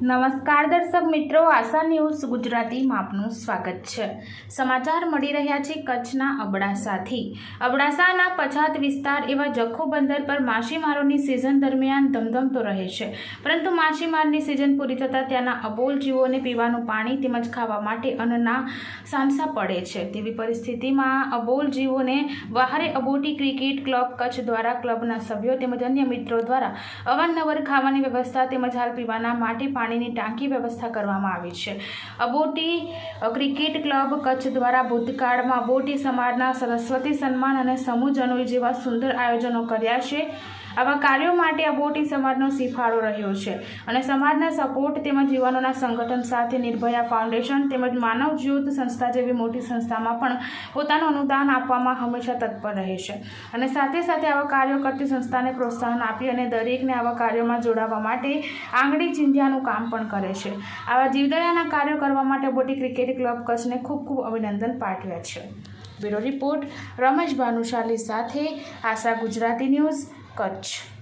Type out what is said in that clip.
નમસ્કાર દર્શક મિત્રો, આશા ન્યૂઝ ગુજરાતીમાં આપનું સ્વાગત છે. સમાચાર મળી રહ્યા છે કચ્છના અબડાસાથી. અબડાસાના પછાત વિસ્તાર એવા જખો બંદર પર માછીમારોની સિઝન દરમિયાન ધમધમતો રહે છે. પરંતુ માછીમારની સિઝન પૂરી થતાં ત્યાંના અબોલ જીવોને પીવાનું પાણી તેમજ ખાવા માટે અન્નના સાંસા પડે છે. તેવી પરિસ્થિતિમાં અબોલ જીવોને વહારે અબોટી ક્રિકેટ ક્લબ, કચ્છ દ્વારા ક્લબના સભ્યો તેમજ અન્ય મિત્રો દ્વારા અવારનવાર ખાવાની વ્યવસ્થા તેમજ હાલ પીવાના માટે પાણીની ટાંકી વ્યવસ્થા કરવામાં આવી છે. અબોટી ક્રિકેટ ક્લબ, કચ્છ દ્વારા ભૂતકાળમાં અબોટી સમાજના સરસ્વતી સન્માન અને સમૂહ જનોઈ જેવા સુંદર આયોજનો કર્યા છે. આવા કાર્યો માટે આ બોટી સમાજનો સિફાળો રહ્યો છે અને સમાજના સપોર્ટ તેમજ યુવાનોના સંગઠન સાથે નિર્ભયા ફાઉન્ડેશન તેમજ માનવ જ્યોત સંસ્થા જેવી મોટી સંસ્થામાં પણ પોતાનું અનુદાન આપવામાં હંમેશા તત્પર રહે છે. અને સાથે સાથે આવા કાર્યો કરતી સંસ્થાને પ્રોત્સાહન આપી અને દરેકને આવા કાર્યોમાં જોડાવા માટે આંગળી ચીંધ્યાનું કામ પણ કરે છે. આવા જીવદયાના કાર્યો કરવા માટે બોટી ક્રિકેટ ક્લબ કચ્છને ખૂબ ખૂબ અભિનંદન પાઠવ્યા છે. બ્યુરો રિપોર્ટ, રમેશ ભાનુશાલી સાથે આશા ગુજરાતી ન્યૂઝ કચ્છ.